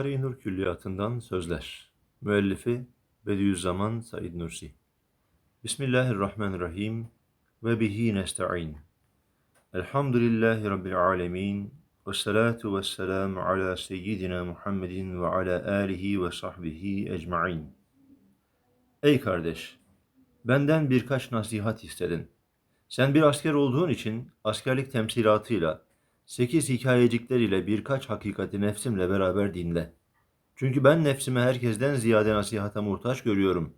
Risale-i Nur Külliyatı'ndan Sözler Müellifi Bediüzzaman Said Nursi Bismillahirrahmanirrahim Ve bihi nesta'in Elhamdülillahi Rabbil alemin Ve salatu ve selamu ala seyyidina Muhammedin ve ala alihi ve sahbihi ecma'in Ey kardeş! Benden birkaç nasihat istedin. Sen bir asker olduğun için askerlik temsilatıyla, sekiz hikayecikler ile birkaç hakikati nefsimle beraber dinle. Çünkü ben nefsimi herkesten ziyade nasihata muhtaç görüyorum.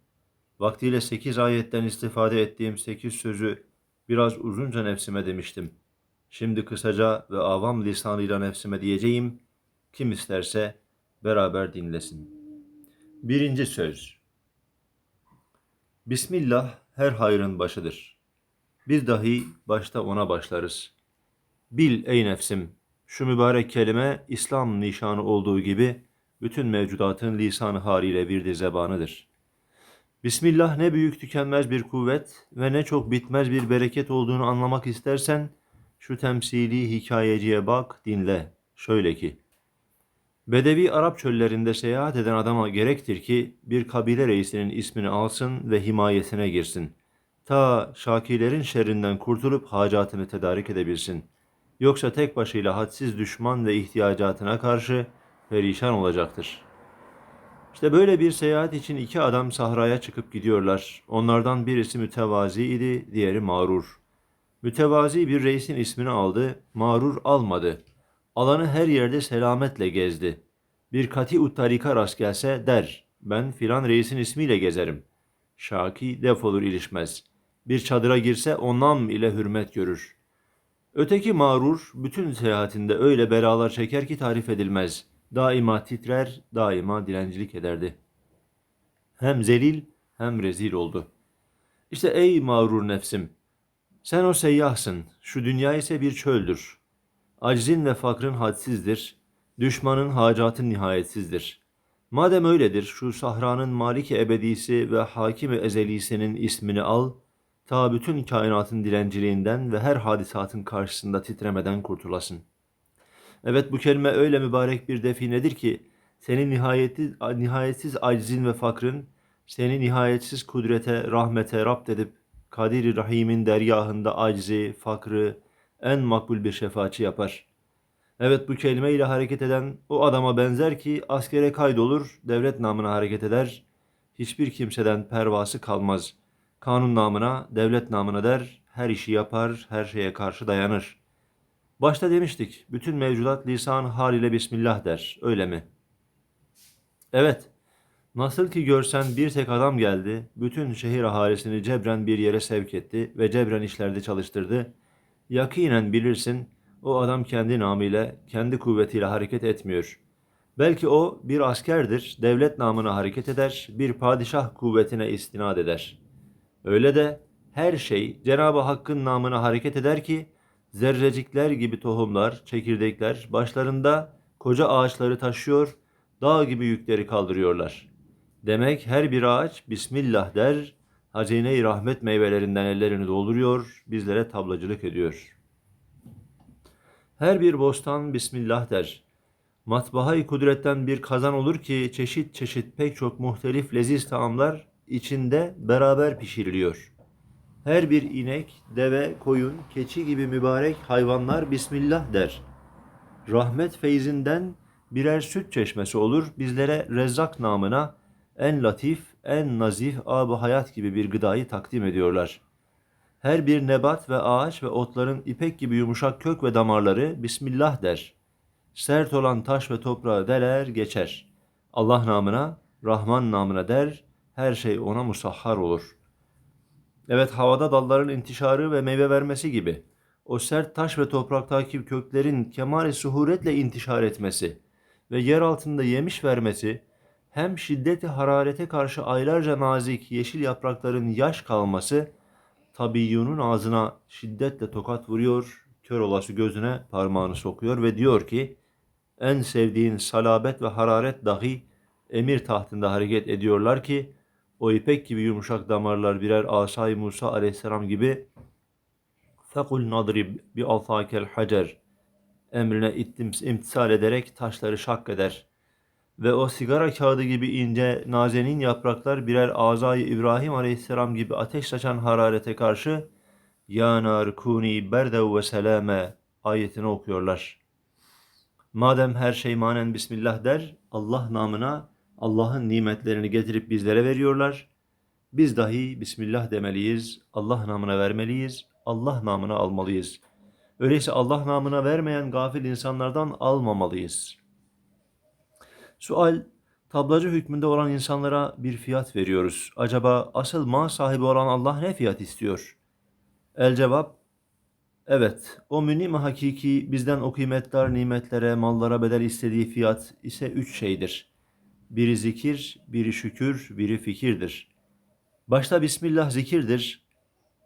Vaktiyle sekiz ayetten istifade ettiğim sekiz sözü biraz uzunca nefsime demiştim. Şimdi kısaca ve avam lisanıyla nefsime diyeceğim, kim isterse beraber dinlesin. Birinci söz. Bismillah her hayrın başıdır. Biz dahi başta ona başlarız. Bil ey nefsim, şu mübarek kelime İslam nişanı olduğu gibi bütün mevcudatın lisanı haliyle bir de zebanıdır. Bismillah ne büyük tükenmez bir kuvvet ve ne çok bitmez bir bereket olduğunu anlamak istersen şu temsili hikayeciye bak, dinle. Şöyle ki, Bedevi Arap çöllerinde seyahat eden adama gerektir ki bir kabile reisinin ismini alsın ve himayesine girsin. Ta şakilerin şerrinden kurtulup hacatını tedarik edebilsin. Yoksa tek başıyla hadsiz düşman ve ihtiyacatına karşı perişan olacaktır. İşte böyle bir seyahat için iki adam sahraya çıkıp gidiyorlar. Onlardan birisi mütevazi idi, diğeri mağrur. Mütevazi bir reisin ismini aldı, mağrur almadı. Alanı her yerde selametle gezdi. Bir kati uttarika rast gelse der, ben filan reisin ismiyle gezerim. Şaki defolur ilişmez. Bir çadıra girse onam ile hürmet görür. Öteki mağrur bütün seyahatinde öyle belalar çeker ki tarif edilmez. Daima titrer, daima dilencilik ederdi. Hem zelil hem rezil oldu. İşte ey mağrur nefsim, sen o seyyahsın, şu dünya ise bir çöldür. Aczin ve fakrın hadsizdir, düşmanın hacatın nihayetsizdir. Madem öyledir, şu sahranın maliki ebedisi ve hakimi ezelisinin ismini al, ta bütün kainatın dilenciliğinden ve her hadisatın karşısında titremeden kurtulasın. Evet bu kelime öyle mübarek bir definedir ki, senin nihayeti, nihayetsiz aczin ve fakrın, seni nihayetsiz kudrete, rahmete rapt edip, Kadir-i Rahim'in dergahında aczi, fakrı, en makbul bir şefaatçi yapar. Evet bu kelime ile hareket eden o adama benzer ki askere kaydolur, devlet namına hareket eder, hiçbir kimseden pervası kalmaz. Kanun namına, devlet namına der, her işi yapar, her şeye karşı dayanır. Başta demiştik, bütün mevcudat lisan haliyle Bismillah der, öyle mi? Evet, nasıl ki görsen bir tek adam geldi, bütün şehir ahalisini cebren bir yere sevk etti ve cebren işlerde çalıştırdı, yakinen bilirsin o adam kendi namıyla, kendi kuvvetiyle hareket etmiyor. Belki o bir askerdir, devlet namına hareket eder, bir padişah kuvvetine istinad eder. Öyle de her şey Cenab-ı Hakk'ın namına hareket eder ki, zerrecikler gibi tohumlar, çekirdekler başlarında koca ağaçları taşıyor, dağ gibi yükleri kaldırıyorlar. Demek her bir ağaç Bismillah der, hazine-i rahmet meyvelerinden ellerini dolduruyor, bizlere tablacılık ediyor. Her bir bostan Bismillah der. Matbahay kudretten bir kazan olur ki çeşit çeşit pek çok muhtelif leziz taamlar içinde beraber pişiriliyor. Her bir inek, deve, koyun, keçi gibi mübarek hayvanlar Bismillah der. Rahmet feyzinden birer süt çeşmesi olur bizlere rezzak namına en latif, en nazif ab hayat gibi bir gıdayı takdim ediyorlar. Her bir nebat ve ağaç ve otların ipek gibi yumuşak kök ve damarları Bismillah der. Sert olan taş ve toprağı deler geçer. Allah namına, Rahman namına der, her şey ona musahhar olur. Evet havada dalların intişarı ve meyve vermesi gibi. O sert taş ve topraktaki köklerin kemal suhuretle intişar etmesi ve yer altında yemiş vermesi, hem şiddeti hararete karşı aylarca nazik yeşil yaprakların yaş kalması, tabiyyunun ağzına şiddetle tokat vuruyor, kör olası gözüne parmağını sokuyor ve diyor ki, en sevdiğin salabet ve hararet dahi emir tahtında hareket ediyorlar ki, o ipek gibi yumuşak damarlar birer asay Musa aleyhisselam gibi فَقُلْ نَضْرِبْ بِأَلْفَاكَ الْحَجَرِ emrine ittim, imtisal ederek taşları şak eder. ve o sigara kağıdı gibi ince nazenin yapraklar birer azayı İbrahim aleyhisselam gibi ateş saçan hararete karşı Ya nar kuni berdev ve selame ayetini okuyorlar. Madem her şey manen Bismillah der, Allah namına Allah'ın nimetlerini getirip bizlere veriyorlar. Biz dahi Bismillah demeliyiz, Allah namına vermeliyiz, Allah namına almalıyız. Öyleyse Allah namına vermeyen gafil insanlardan almamalıyız. Sual, tablacı hükmünde olan insanlara bir fiyat veriyoruz. Acaba asıl mal sahibi olan Allah ne fiyat istiyor? El cevap, evet, o münim hakiki bizden o kıymetler, nimetlere, mallara bedel istediği fiyat ise üç şeydir. Biri zikir, biri şükür, biri fikirdir. Başta Bismillah zikirdir,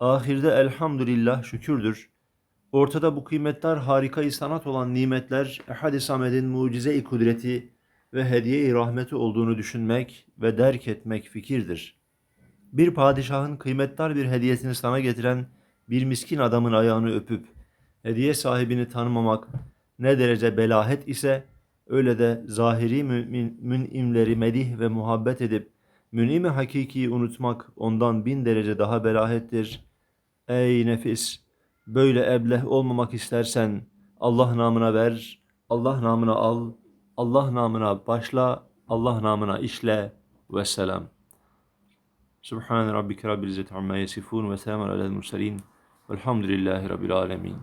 ahirde elhamdülillah şükürdür. Ortada bu kıymetler harika sanat olan nimetler, Ehad-i Samed'in mucize-i kudreti ve hediye-i rahmeti olduğunu düşünmek ve derk etmek fikirdir. Bir padişahın kıymetli bir hediyesini sana getiren bir miskin adamın ayağını öpüp hediye sahibini tanımamak ne derece belahet ise öyle de zahiri mümin, münimleri medih ve muhabbet edip münimi hakikiyi unutmak ondan bin derece daha belahettir. Ey nefis! Böyle ebleh olmamak istersen Allah namına ver, Allah namına al, Allah namına başla, Allah namına işle ve selam. Subhan rabbike rabbil izzeti amma yasifun ve selamun alel murselin velhamdülillahi rabbil alemin.